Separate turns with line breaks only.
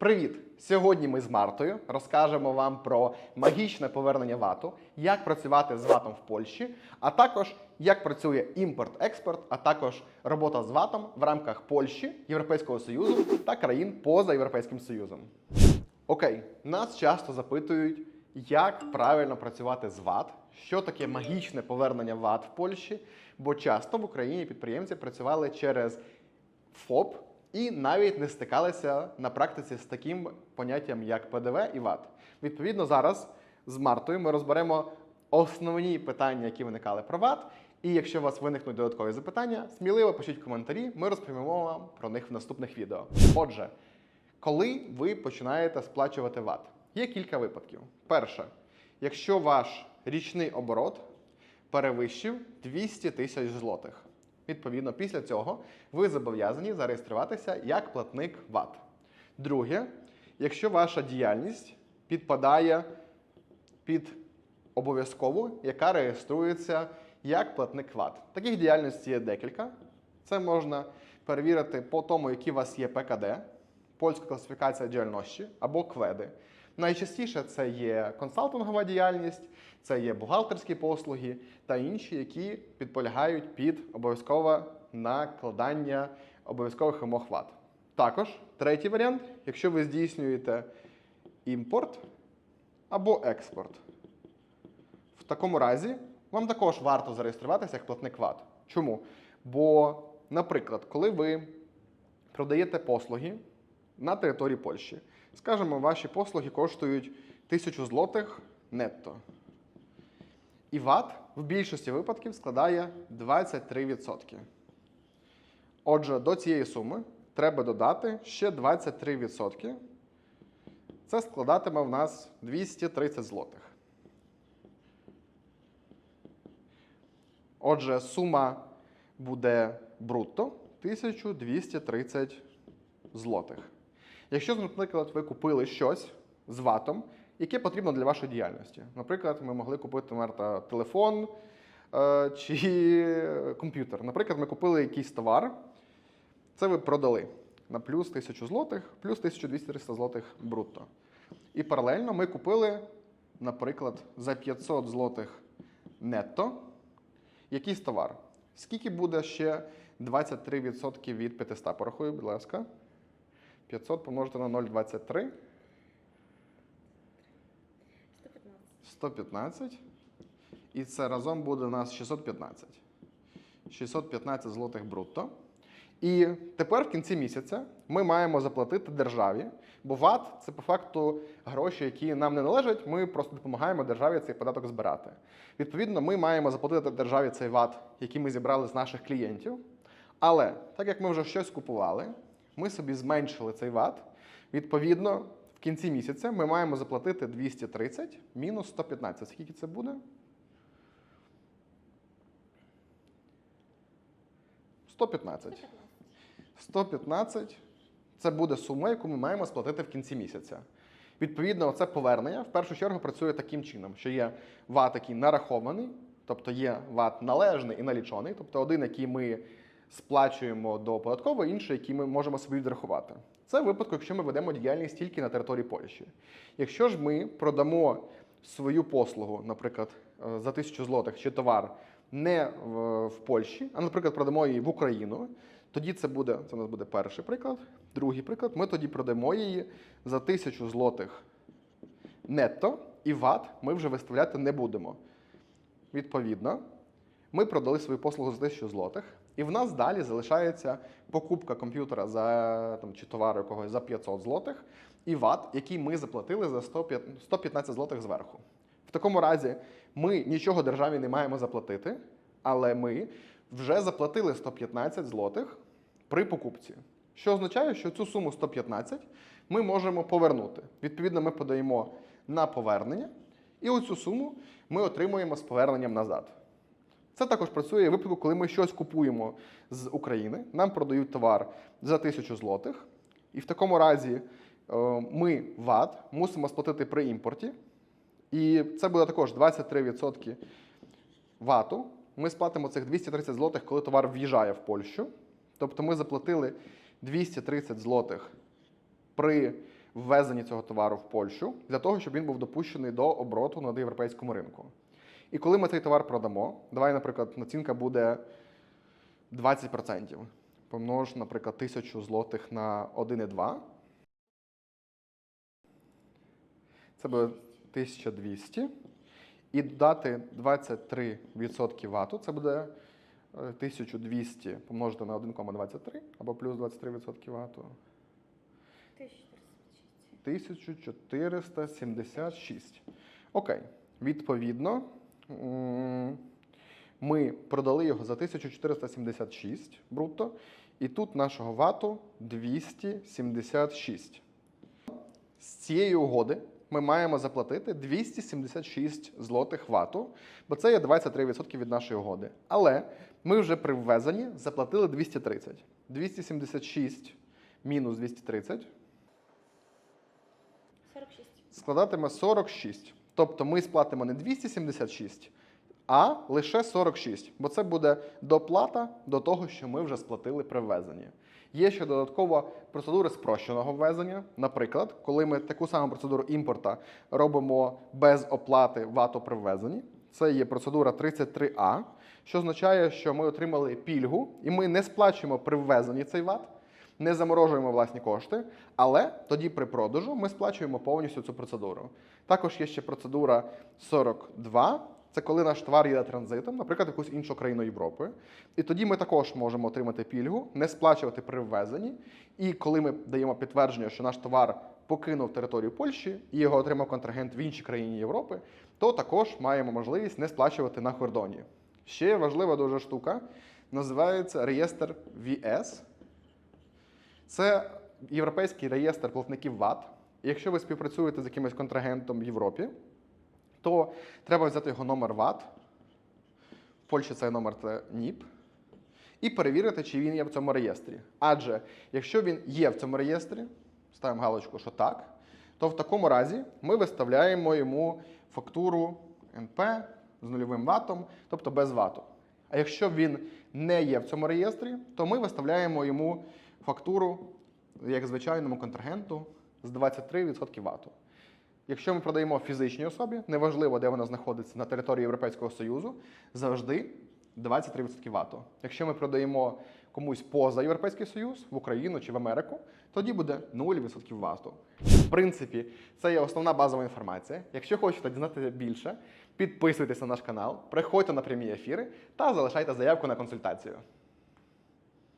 Привіт! Сьогодні ми з Мартою розкажемо вам про магічне повернення вату, як працювати з ватом в Польщі, а також як працює імпорт-експорт, а також робота з ватом в рамках Польщі, Європейського Союзу та країн поза Європейським Союзом. Окей, нас часто запитують, як правильно працювати з ВАТ, що таке магічне повернення ВАТ в Польщі, бо часто в Україні підприємці працювали через ФОП і навіть не стикалися на практиці з таким поняттям, як ПДВ і ВАТ. Відповідно, зараз з Мартою ми розберемо основні питання, які виникали про ВАТ. І якщо у вас виникнуть додаткові запитання, сміливо пишіть коментарі, ми розповімо вам про них в наступних відео. Отже, коли ви починаєте сплачувати ВАТ, є кілька випадків. Перше, якщо ваш річний оборот перевищив 200 тисяч злотих. Відповідно, після цього ви зобов'язані зареєструватися як платник ВАТ. Друге, якщо ваша діяльність підпадає під обов'язкову, яка реєструється як платник ВАТ. Таких діяльностей є декілька. Це можна перевірити по тому, які у вас є ПКД, польська класифікація діяльності або КВЕДи. Найчастіше це є консалтингова діяльність, це є бухгалтерські послуги та інші, які підполягають під обов'язкове накладання обов'язкових вимог ВАТ. Також третій варіант, якщо ви здійснюєте імпорт або експорт. В такому разі вам також варто зареєструватися як платник ВАТ. Чому? Бо, наприклад, коли ви продаєте послуги на території Польщі, скажімо, ваші послуги коштують 1000 злотих нетто. І ВАТ в більшості випадків складає 23%. Отже, до цієї суми треба додати ще 23%. Це складатиме в нас 230 злотих. Отже, сума буде брутто 1230 злотих. Якщо, наприклад, ви купили щось з ватом, яке потрібно для вашої діяльності. Наприклад, ми могли купити Марта, телефон е, чи комп'ютер. Наприклад, ми купили якийсь товар, це ви продали на плюс 1000 злотих, плюс 1200 злотих брутто. І паралельно ми купили, наприклад, за 500 злотих нетто якийсь товар. Скільки буде ще 23% від 500? Порахую, будь ласка. 500 помножити на 0,23. 115. І це разом буде у нас 615. 615 злотих брутто. І тепер в кінці місяця ми маємо заплатити державі, бо ВАТ це по факту гроші, які нам не належать. Ми просто допомагаємо державі цей податок збирати. Відповідно, ми маємо заплатити державі цей ВАТ, який ми зібрали з наших клієнтів. Але так як ми вже щось купували, ми собі зменшили цей ВАТ. Відповідно, в кінці місяця ми маємо заплатити 230 мінус 115. Скільки це буде? 115. 115 це буде сума, яку ми маємо сплатити в кінці місяця. Відповідно, це повернення в першу чергу працює таким чином, що є ВАТ, який нарахований, тобто є ВАТ належний і налічений, тобто один, який ми сплачуємо до податкової, інший, який ми можемо собі відрахувати. Це в випадку, якщо ми ведемо діяльність тільки на території Польщі. Якщо ж ми продамо свою послугу, наприклад, е, за тисячу злотих чи товар не в, Польщі, а, наприклад, продамо її в Україну, тоді це буде це у нас буде перший приклад. Другий приклад, ми тоді продамо її за тисячу злотих нетто, і ВАТ ми вже виставляти не будемо. Відповідно, ми продали свою послугу за 1000 злотих, і в нас далі залишається покупка комп'ютера за там, чи товару якогось за 500 злотих, і ВАТ, який ми заплатили за 105 115 злотих зверху. В такому разі ми нічого державі не маємо заплатити, але ми вже заплатили 115 злотих при покупці. Що означає, що цю суму 115 ми можемо повернути. Відповідно, ми подаємо на повернення, і оцю суму ми отримуємо з поверненням назад. Це також працює в випадку, коли ми щось купуємо з України, нам продають товар за 1000 злотих, і в такому разі е, ми ВАТ мусимо сплатити при імпорті. І це буде також 23% ВАТу. Ми сплатимо цих 230 злотих, коли товар в'їжджає в Польщу. Тобто ми заплатили 230 злотих при ввезенні цього товару в Польщу для того, щоб він був допущений до обороту на європейському ринку. І коли ми цей товар продамо, давай, наприклад, націнка буде 20%. Помнож, наприклад, 1000 злотих на 1,2. Це буде 1200. І додати 23% вату, це буде е, 1200 помножити на 1,23 або плюс 23% вату. 1476. Окей. Відповідно, ми продали його за 1476 брутто, і тут нашого вату 276. З цієї угоди ми маємо заплатити 276 злотих вату, бо це є 23% від нашої угоди. Але ми вже при ввезенні заплатили 230. 276 мінус 230
46.
складатиме 46. Тобто ми сплатимо не 276, а лише 46, бо це буде доплата до того, що ми вже сплатили при ввезенні. Є ще додаткова процедура спрощеного ввезення. Наприклад, коли ми таку саму процедуру імпорта робимо без оплати вату при ввезенні, це є процедура 33А, що означає, що ми отримали пільгу, і ми не сплачуємо при ввезенні цей ват, не заморожуємо власні кошти, але тоді при продажу ми сплачуємо повністю цю процедуру. Також є ще процедура 42. Це коли наш товар їде транзитом, наприклад, якусь іншу країну Європи. І тоді ми також можемо отримати пільгу, не сплачувати при ввезенні. І коли ми даємо підтвердження, що наш товар покинув територію Польщі і його отримав контрагент в іншій країні Європи, то також маємо можливість не сплачувати на кордоні. Ще важлива дуже штука називається реєстр VS. Це європейський реєстр платників ВАТ. І якщо ви співпрацюєте з якимось контрагентом в Європі, то треба взяти його номер ВАТ. В Польщі цей номер це НІП. І перевірити, чи він є в цьому реєстрі. Адже якщо він є в цьому реєстрі, ставимо галочку, що так, то в такому разі ми виставляємо йому фактуру НП з нульовим ватом, тобто без вату. А якщо він не є в цьому реєстрі, то ми виставляємо йому фактуру як звичайному контрагенту з 23% вату. Якщо ми продаємо фізичній особі, неважливо, де вона знаходиться на території Європейського Союзу, завжди 23% вату. Якщо ми продаємо комусь поза Європейський Союз, в Україну чи в Америку, тоді буде 0% вату. В принципі, це є основна базова інформація. Якщо хочете дізнатися більше, підписуйтесь на наш канал, приходьте на прямі ефіри та залишайте заявку на консультацію.